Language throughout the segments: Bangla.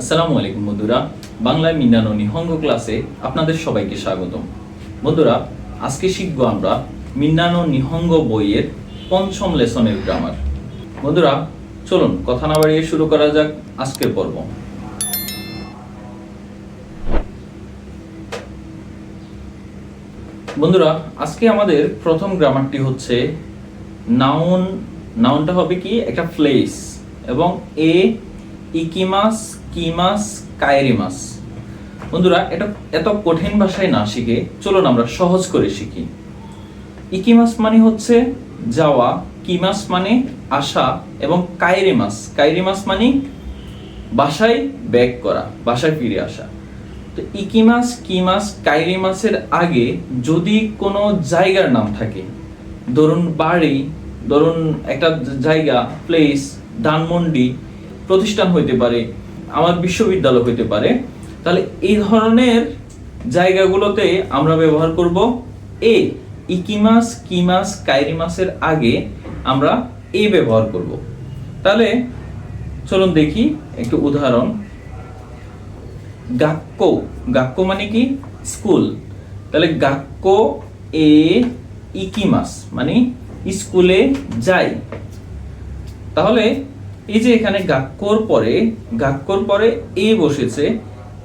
আসসালামু আলাইকুম বন্ধুরা বাংলা মিনানো নিহঙ্গ ক্লাসে আপনাদের সবাইকে স্বাগতম। বন্ধুরা আজকে শিখব আমরা মিন্নানো নিহঙ্গ বইয়ের পঞ্চম লেসনের গ্রামার বন্ধুরা চলুন কথা না বাড়িয়ে শুরু করা যাক আজকের পর্ব। বন্ধুরা আজকে আমাদের প্রথম গ্রামারটি হচ্ছে নাউন নাউনটা হবে কি? একটা প্লেস এবং এ ইকিমাস কিমাস কাইরিমাস বন্ধুরা, এটা এত কঠিন ভাষায় না শিখে চলুন আমরা সহজ করে শিখি। ইকিমাস মানে হচ্ছে যাওয়া, কিমাস মানে আসা এবং কাইরিমাস কাইরিমাস মানে বাসায় ব্যাক করা, বাসায় ফিরে আসা। তো ইকিমাস, কিমাস কাইরিমাসের আগে যদি কোনো জায়গার নাম থাকে, ধরুন বাড়ি, ধরুন একটা জায়গা প্লেস ধানমন্ডি, প্রতিষ্ঠান হইতে পারে আমার বিশ্ববিদ্যালয় হইতে পারে, তাহলে এই ধরনের জায়গাগুলোতে আমরা ব্যবহার করব এ ইকিমাস, কিমাস, কাইরিমাসের আগে আমরা এ ব্যবহার করব। তাহলে চলুন দেখি একটু উদাহরণ। গাক্য গাক্য মানে কি? স্কুল। তাহলে গাক্য এ ইকিমাস মানে স্কুলে যাই তাহলে এই যে এখানে গাক্কর পরে গাক্কর পরে এ বসেছে,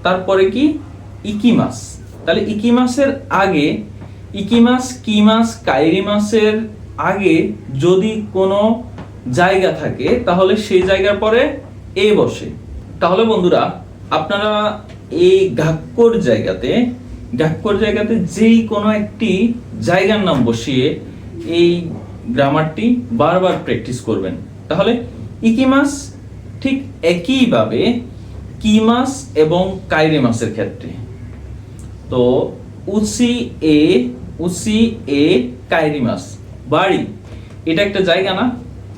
তারপরে কি? ইকিমাস। তাহলে ইকিমাসের আগে, ইকিমাস, কিমাস, কাইরিমাসের আগে যদি কোনো জায়গা থাকে, তাহলে সেই জায়গার পরে এ বসে। তাহলে বন্ধুরা, আপনারা এই গাক্কর জায়গাতে গাক্কর জায়গাতে যেই কোনো একটি জায়গার নাম বসিয়ে এই গ্রামারটি বারবার প্র্যাকটিস করবেন। তাহলে ইকিমাস ঠিক একইভাবে কিমাস এবং কাইরেমাসের ক্ষেত্রে। তো উসি এ উসি এ, কাইরিমাস, বাড়ি। এটা একটা জায়গা না?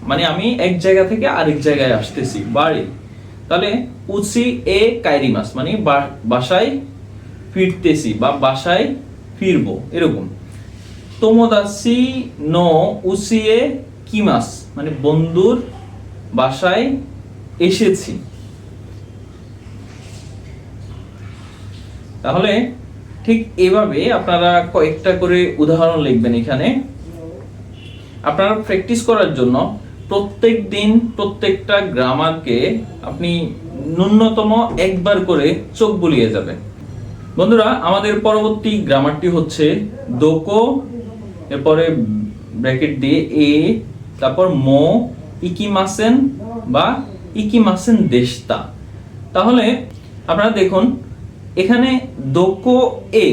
মানে আমি এক জায়গা থেকে আরেক জায়গায় আসতেছি, বাড়ি। তাহলে উসি এ, কাইরিমাস মানে বাসায় ফিরতেছি বা বাসায় ফিরবো, এরকম। তোমোদাসি নো উসিয়ে কিমাস মানে বন্ধুর বাসায় এসেছি। তাহলে ঠিক এভাবে আপনারা কয়েকটা করে উদাহরণ লিখবেন এখানে। আপনারা প্র্যাকটিস করার জন্য প্রত্যেক দিন প্রত্যেকটা গ্রামারকে আপনি ন্যূনতম একবার করে চোখ বুলিয়ে যাবেন। বন্ধুরা, আমাদের পরবর্তী গ্রামারটি হচ্ছে দোকো, এরপরে ব্র্যাকেট দিয়ে এ, তারপর মো ইকিমাসেন বা ইকিমাসেন দেশতা তাহলে আপনারা দেখুন, এখানে দোকো এ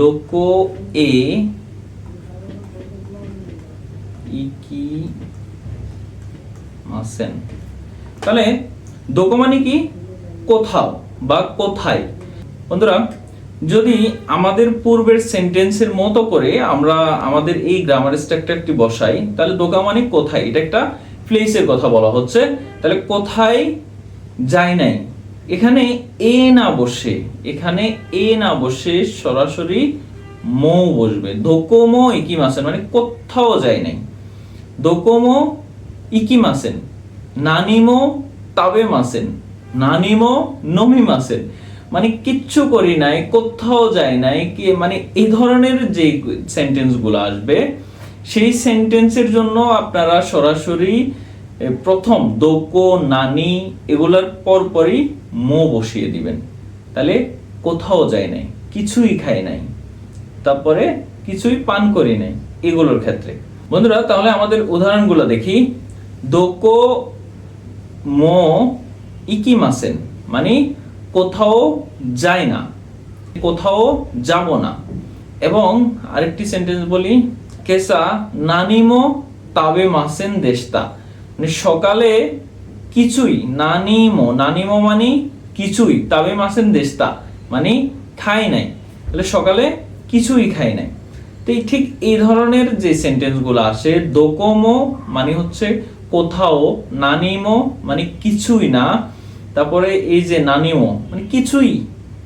দোকো এ ইকি মাসেন তাহলে দোকো মানে কি? কোথাও বা কোথায়। বন্ধুরা যদি আমাদের পূর্বের সেন্টেন্সের মতো করে আমরা আমাদের এই গ্রামার স্ট্রাকচারটি বসাই, তাহলে দোকা মানে কোথায়? এটা একটা প্লেসের কথা বলা হচ্ছে। তাহলে কোথায়? যায় নাই। এখানে এ না বসে, এখানে এ না বসে সরাসরি মো বসবে। দোকোমো ইকিমাসেন মানে কোথাও যায় নাই। দোকোমো ইকিমাসেন, নানিমো তাবে মাসেন নানিমো নমি মাসেন মানে কিচ্ছু করি নাই, কোথাও যায় নাই, কি মানে এই ধরনের যে সেন্টেন্সগুলো আসবে, সেই সেন্টেন্সের জন্য আপনারা সরাসরি প্রথম দোকো, নানি এগুলোর পরপরই মো বসিয়ে দিবেন। তাহলে কোথাও যায় নাই, কিছুই খাই নাই, তারপরে কিছুই পান করি নাই, এগুলোর ক্ষেত্রে। বন্ধুরা, তাহলে আমাদের উদাহরণগুলো দেখি। দোকো, মো, ইকিমাসেন মানে কোথাও যায় না, কোথাও যাব না। এবং আরেকটি সেন্টেন্স বলি, কেসা নানিমো তাবে মাসেন দেশতা। মানে সকালে কিছুই, নানিমো নানিমো মানে কিছুই, তাবে মাসেন দেশতা মানে খাই নাই। তাহলে সকালে কিছুই খাই নাই। তো ঠিক এই ধরনের যে সেন্টেন্সগুলো আসে, দোকোমো মানে হচ্ছে, কোথাও নানিমো মানে কিছুই না। তারপরে এই যে নানিমো মানে কিছুই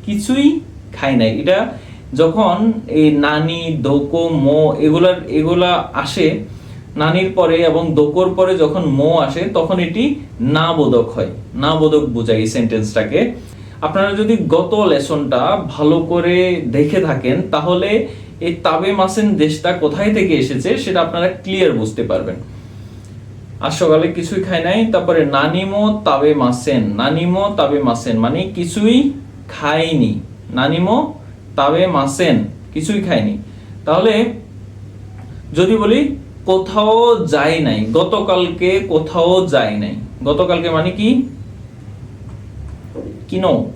কিছুই খাই নাই। এটা যখন এই নানি, দোকো, মো এগুলার, এগুলা আসে, নানির পরে এবং দোকর পরে যখন মো আসে, তখন এটি না বোধক হয়। না বোধক বোঝায় এই সেন্টেন্সটাকে আপনারা যদি গত লেসনটা ভালো করে দেখে থাকেন, তাহলে এই তাবে মাসেন দেশটা কোথায় থেকে এসেছে, সেটা আপনারা ক্লিয়ার বুঝতে পারবেন। আর সকালে কিছুই খাই নাই, তারপরে নানিমো তাবে মাসেন, নানিমো তাবে মাসেন মানে কিছুই খাইনি। নানিমো তাবে মাসেন, কিছুই খাইনি। তাহলে যদি বলি, কোথাও যাই নাই, গতকালকে কোথাও যাই নাই। গতকালকে মানে কি? কিনো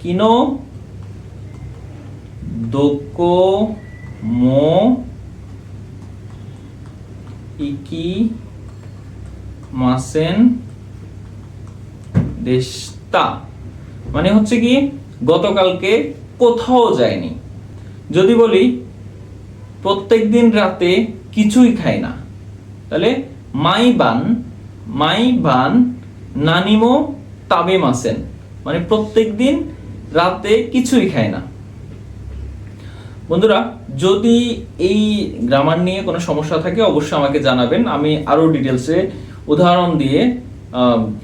কিনো, দোকো, মো, ইকি মাসেন দেশতা মানে হচ্ছে কি, গতকালকে কোথাও যায়নি। যদি বলি, প্রত্যেকদিন রাতে কিছুই খাই না। তাহলে মাই বান মাই বান, নানিমো, তাবে মাসেন। মানে প্রত্যেকদিন রাতে কিছুই খায় না। বন্ধুরা, যদি এই গ্রামার নিয়ে কোনো সমস্যা থাকে, অবশ্যই আমাকে জানাবেন। আমি আরও ডিটেলসে উদাহরণ দিয়ে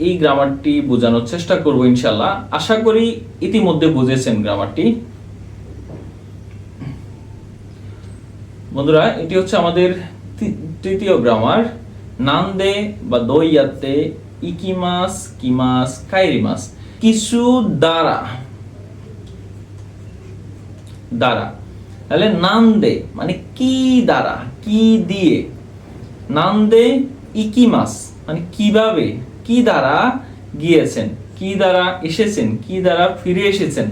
এই গ্রামারটি বোঝানোর চেষ্টা করব ইনশাল্লাহ আশা করি ইতিমধ্যে বুঝেছেন গ্রামারটি। বন্ধুরা, এটি হচ্ছে আমাদের তৃতীয় গ্রামার। নান্দে বা দইয়াতে ইকিমাস, কিমাস, কাইরিমাস, কিছু দ্বারা দ্বারা তাহলে নান্দে মানে কি দ্বারা কি দিয়ে? নান্দে ইকিমাস। মানে কীভাবে? কি দ্বারা গিয়েছেন? কি দ্বারা এসেছেন? কি দ্বারা ফিরে এসেছেন?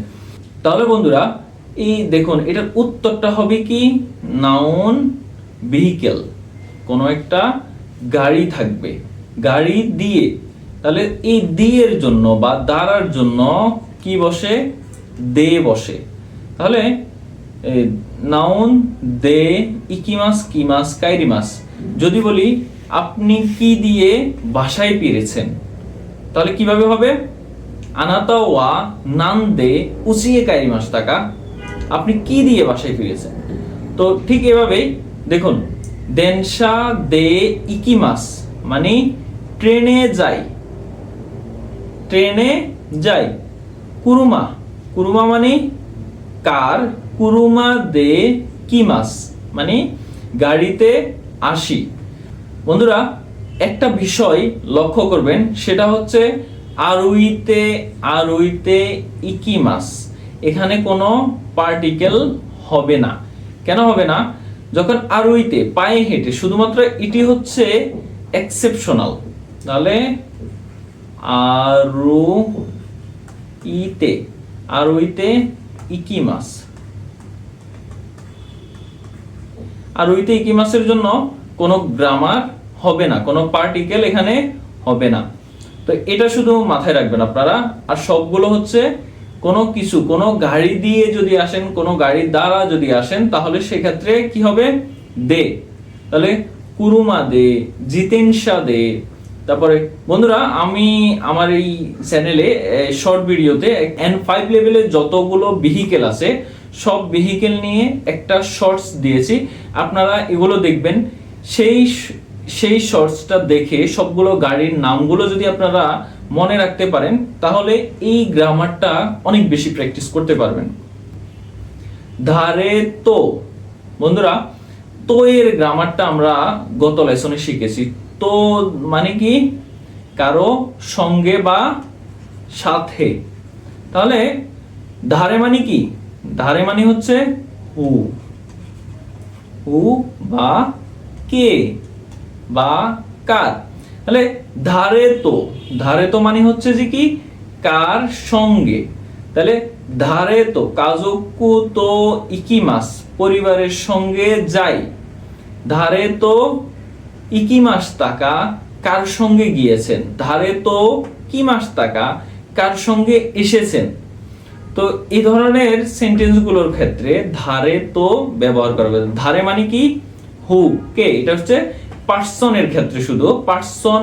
তাহলে বন্ধুরা, এই দেখুন, এটার উত্তরটা হবে কি? নাউন ভেহিকেল কোনো একটা গাড়ি থাকবে। গাড়ি দিয়ে। তাহলে এই দিয়ের জন্য বা দ্বারার জন্য কি বসে? দে বসে। তাহলে নাউন দে, ইকিমাস, কিমাস, কাইরিমাস। যদি বলি আপনি কি দিয়ে বাসায় ফিরেছেন? তাহলে কীভাবে হবে? আনাতা ওয়া নান দে উচিয়ে কাইরিমাস টাকা। আপনি কি দিয়ে বাসায় ফিরেছেন? তো ঠিক এভাবেই দেখুন, দেনসা দে ইকিমাস মানে ট্রেনে যাই। ট্রেনে যাই। কুরুমা কুরুমা মানে কার? কুরুমা দে কি কিমাস মানে গাড়িতে আসি। বন্ধুরা, একটা বিষয় লক্ষ্য করবেন, সেটা হচ্ছে আরুইতে আরুইতে ইকিমাস। এখানে কোনো পার্টিকেল হবে না। কেন হবে না? যখন আরুইতে পায়ে হেঁটে, শুধুমাত্র এটি হচ্ছে এক্সেপশনাল তাহলে আরু ইতে আরুইতে ইকিমাস। আর ওইতে ইকিমাসের জন্য কোনো গ্রামার হবে না, কোনো পার্টিকেল এখানে হবে না। তো এটা শুধু মাথায় রাখবেন আপনারা। আর সবগুলো হচ্ছে কোনো কিছু, কোনো গাড়ি দিয়ে যদি আসেন, কোনো গাড়ির দ্বারা যদি আসেন, তাহলে সেক্ষেত্রে কি হবে? দে। তাহলে কুরুমা দে জিতেনশা দে। তারপরে, বন্ধুরা, আমি আমার এই চ্যানেলে শর্ট ভিডিওতে এন ফাইভ লেভেলের যতগুলো ভেহিকেল আছে, সব ভেহিকেল নিয়ে একটা শর্টস দিয়েছি। আপনারা এগুলো দেখবেন। সেই সেই শর্টসটা দেখে সবগুলো গাড়ির নামগুলো যদি আপনারা মনে রাখতে পারেন, তাহলে এই গ্রামারটা অনেক বেশি প্র্যাকটিস করতে পারবেন। ধারে তো, বন্ধুরা তো এর গ্রামারটা আমরা গত লেসনে শিখেছি। তো মানে কি? কারও সঙ্গে বা সাথে। তাহলে ধারে মানে কি? ধারে মানে হচ্ছে হু হু বা কে? বা কার? তাহলে ধারে তো ধারে তো মানে হচ্ছে যে কি? কার সঙ্গে? তাহলে ধারে তো তো ইকিমাস, পরিবারের সঙ্গে যাই। ধারে তো ইকিমাস কার সঙ্গে গিয়েছেন? ধারে তো কি মাস টাকা কার সঙ্গে এসেছেন? তো এই ধরনের সেন্টেন্সগুলোর ক্ষেত্রে ধারে তো ব্যবহার করা ধারে মানে কি? হু, কে? এটা হচ্ছে পার্সনের ক্ষেত্রে শুধু, পার্সন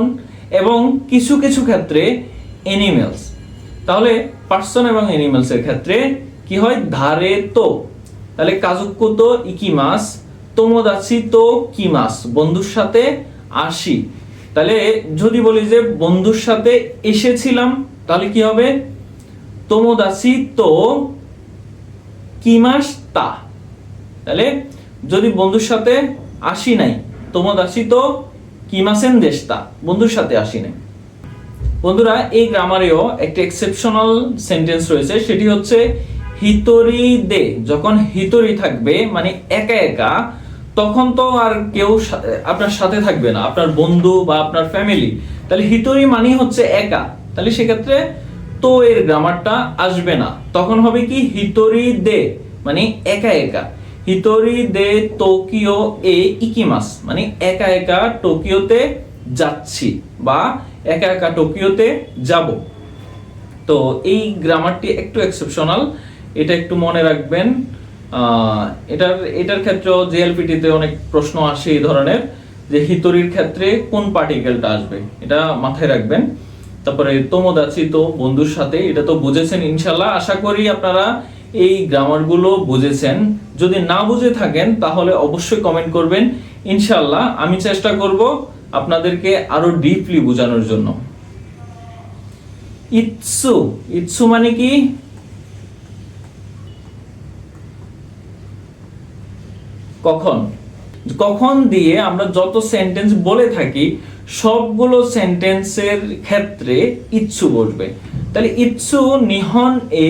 এবং কিছু কিছু ক্ষেত্রে এনিমেলস তাহলে পার্সন এবং এনিমেলস এর ক্ষেত্রে কি হয়? ধারে তো। তাহলে কাজুক্কু তো ইকি ইকিমাস তোমোদাচি তো কি কিমাস বন্ধুর সাথে আসি। তাহলে যদি বলি যে বন্ধুর সাথে এসেছিলাম, তাহলে কি হবে? তোমোদাসি তো কি কিমাস তা। তাহলে যদি বন্ধুর সাথে আসি নাই তোমোদাসি তো কিমাসেন দেশতা? বন্ধুর সাথে আসি নাই বন্ধুরা, এই গ্রামারেও একটা এক্সেপশনাল সেন্টেন্স রয়েছে, সেটি হচ্ছে, হিতরি দে। যখন হিতরি থাকবে মানে একা একা, তখন তো আর কেউ আপনার সাথে থাকবে না, আপনার বন্ধু বা আপনার ফ্যামিলি তাহলে হিতরি মানে হচ্ছে একা। তাহলে সেক্ষেত্রে তো এর গ্রামারটা আসবে না। তখন হবে কি? হিতরি দে মানে একা একা। হিতরি দে টোকিও এ ইকিমাস। মানে একা একা টোকিওতে যাচ্ছি বা একা একা টোকিওতে যাব। তো এই গ্রামারটি একটু এক্সেপশনাল এটা একটু মনে রাখবেন এটার এটার ক্ষেত্রেও জেএলপিটিতে অনেক প্রশ্ন আসে এই ধরনের যে হিতরির ক্ষেত্রে কোন পার্টিকেলটা আসবে। এটা মাথায় রাখবেন। তারপরে তোমোদাচি তো বন্ধুর সাথে, এটা তো বুঝেছেন ইনশাল্লাহ। আশা করি আপনারা এই গ্রামারগুলো বুঝেছেন। যদি না বুঝে থাকেন, তাহলে অবশ্যই কমেন্ট করবেন। ইনশাল্লাহ আমি চেষ্টা করব আপনাদেরকে আরও ডিপলি বোঝানোর জন্য। ইৎসু ইৎসু মানে কি? কখন? কখন দিয়ে আমরা যত সেন্টেন্স বলে থাকি, সবগুলো সেন্টেন্সের ক্ষেত্রে ইচ্ছু বসবে। তাহলে ইচ্ছু নিহন এ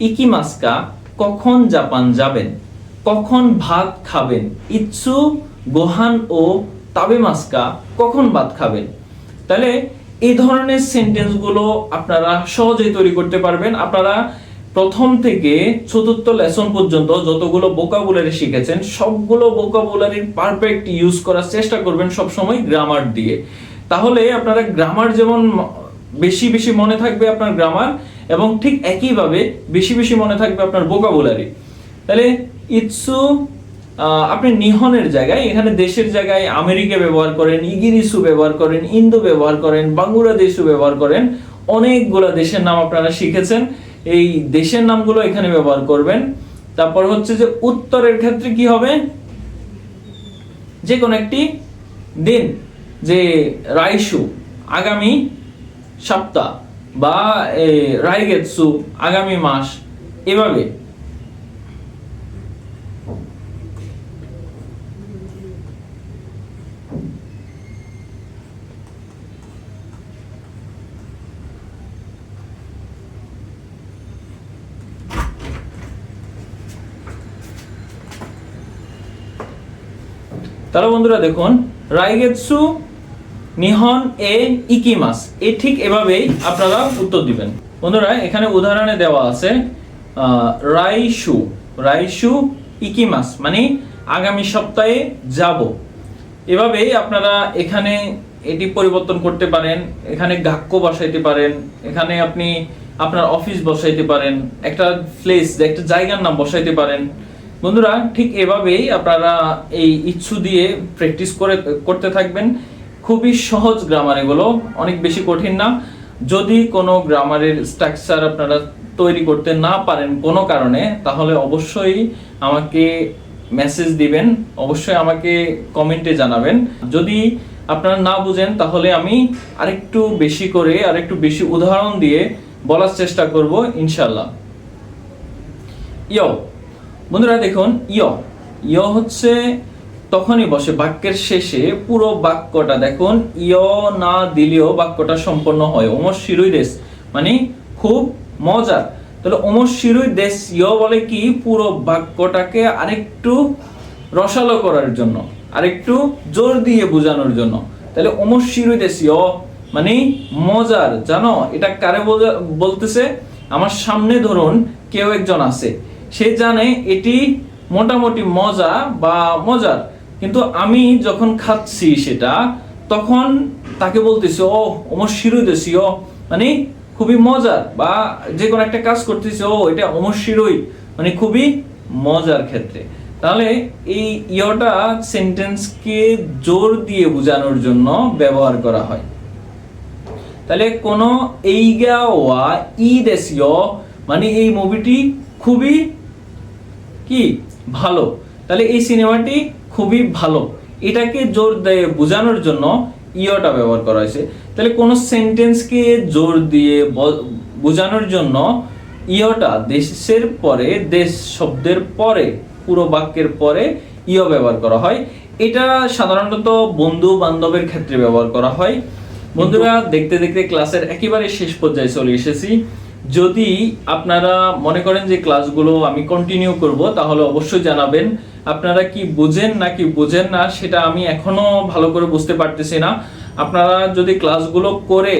ইকিমাস্কা কখন জাপান যাবেন? কখন ভাত খাবেন? ইচ্ছু, গোহান ও তাবেমাস্কা কখন ভাত খাবেন? তাহলে এই ধরনের সেন্টেন্সগুলো আপনারা সহজেই তৈরি করতে পারবেন। আপনারা প্রথম থেকে চতুর্থ লেসন পর্যন্ত যতগুলো বোকাবুলারি শিখেছেন, সবগুলো বোকাবুলারির পারফেক্ট ইউজ করার চেষ্টা করবেন সব সময় গ্রামার দিয়ে। তাহলে আপনারা গ্রামার যেমন বেশি বেশি মনে থাকবে আপনার গ্রামার এবং ঠিক একইভাবে বেশি বেশি মনে থাকবে আপনার বোকাবুলারি তাহলে ইৎসু আপনি নিহনের জায়গায়, এখানে দেশের জায়গায় আমেরিকা ব্যবহার করেন, ইগিরিসু ব্যবহার করেন, ইন্দো ব্যবহার করেন বাংলাদেশও ব্যবহার করেন, অনেকগুলো দেশের নাম আপনারা শিখেছেন। এই দেশের নামগুলো এখানে ব্যবহার করবেন। তারপর হচ্ছে যে উত্তরের ক্ষেত্রে কি হবে? যে কোনো একটি দিন, যে রাইসু আগামী সপ্তাহ বা রাইগেৎসু আগামী মাস এভাবে। তাহলে বন্ধুরা দেখুন রাইগেৎসু নিহন, এ, ইকিমাস। এ ঠিক এভাবেই আপনারা উত্তর দিবেন। বন্ধুরা, এখানে উদাহরণে দেওয়া আছে রাইশু রাইশু ইকিমাস মানে আগামী সপ্তাহে যাব। এভাবেই আপনারা এখানে এটি পরিবর্তন করতে পারেন, এখানে গাক্য বসাইতে পারেন, এখানে আপনি আপনার অফিস বসাইতে পারেন, একটা প্লেস একটা জায়গার নাম বসাইতে পারেন। বন্ধুরা, ঠিক এভাবেই আপনারা এই ইচ্ছু দিয়ে প্র্যাকটিস করে, করতে থাকবেন। খুবই সহজ গ্রামার এগুলো, অনেক বেশি কঠিন না। যদি কোনো গ্রামারের স্ট্রাকচার আপনারা তৈরি করতে না পারেন কোনো কারণে, তাহলে অবশ্যই আমাকে মেসেজ দিবেন, অবশ্যই আমাকে কমেন্টে জানাবেন। যদি আপনারা না বুঝেন, তাহলে আমি আরেকটু বেশি করে, আরেকটু বেশি উদাহরণ দিয়ে বলার চেষ্টা করব ইনশাল্লাহ ইয়, বন্ধুরা দেখুন, ইয়। ইয় হচ্ছে তখনই বসে বাক্যের শেষে পুরো বাক্যটা দেখুন, ইয় না দিলেও বাক্যটা সম্পন্ন হয়। ওমর শিরুই দেশ মানে খুব মজার। তাহলে ওমর শিরুই দেশ, ইয় বলে কি? পুরো বাক্যটাকে আরেকটু রসালো করার জন্য, আরেকটু জোর দিয়ে বোঝানোর জন্য। তাহলে ওমর শিরুই দেশ, ইয় মানে মজার। জানো, এটা কারে বলতেছে? আমার সামনে ধরুন কেউ একজন আছে। সে জানে এটি মোটামুটি মজা বা মজার। কিন্তু আমি যখন খাচ্ছি সেটা, তখন তাকে বলতেছি, ও, অমর শিরুই দেশি ও। মানে খুবই মজার, বা যে কোনো একটা কাজ করতেছি, ও, এটা অমর শিরুই। মানে খুবই মজার ক্ষেত্রে। তাহলে এই ইয়টা সেন্টেন্সকে জোর দিয়ে বোঝানোর জন্য ব্যবহার করা হয়। তাহলে কোন এইগা ওয়া ই দেশীয় মানে এই মুভিটি খুবই কি? ভালো। তাহলে এই সিনেমাটি খুবই ভালো। এটাকে জোর দিয়ে বোঝানোর জন্য ইয়টা ব্যবহার করা হয়েছে। তাহলে কোন সেন্টেন্সকে জোর দিয়ে বোঝানোর জন্য ইয়টা দেশের পরে, দেশ শব্দের পরে, পুরো বাক্যের পরে ইয় ব্যবহার করা হয়। এটা সাধারণত বন্ধু বান্ধবের ক্ষেত্রে ব্যবহার করা হয়। বন্ধুরা দেখতে দেখতে ক্লাসের একেবারে শেষ পর্যায়ে চলে এসেছি। যদি আপনারা মনে করেন যে ক্লাসগুলো আমি কন্টিনিউ করব, তাহলে অবশ্যই জানাবেন। আপনারা কি বুঝেন নাকি বুঝেন না, সেটা আমি এখনও ভালো করে বুঝতে পারতেছি না। আপনারা যদি ক্লাসগুলো করে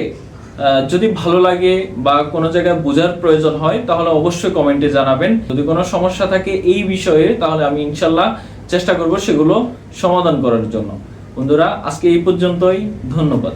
যদি ভালো লাগে বা কোনো জায়গায় বোঝার প্রয়োজন হয়, তাহলে অবশ্যই কমেন্টে জানাবেন। যদি কোনো সমস্যা থাকে এই বিষয়ে, তাহলে আমি ইনশাল্লাহ চেষ্টা করব সেগুলো সমাধান করার জন্য। বন্ধুরা, আজকে এই পর্যন্তই। ধন্যবাদ।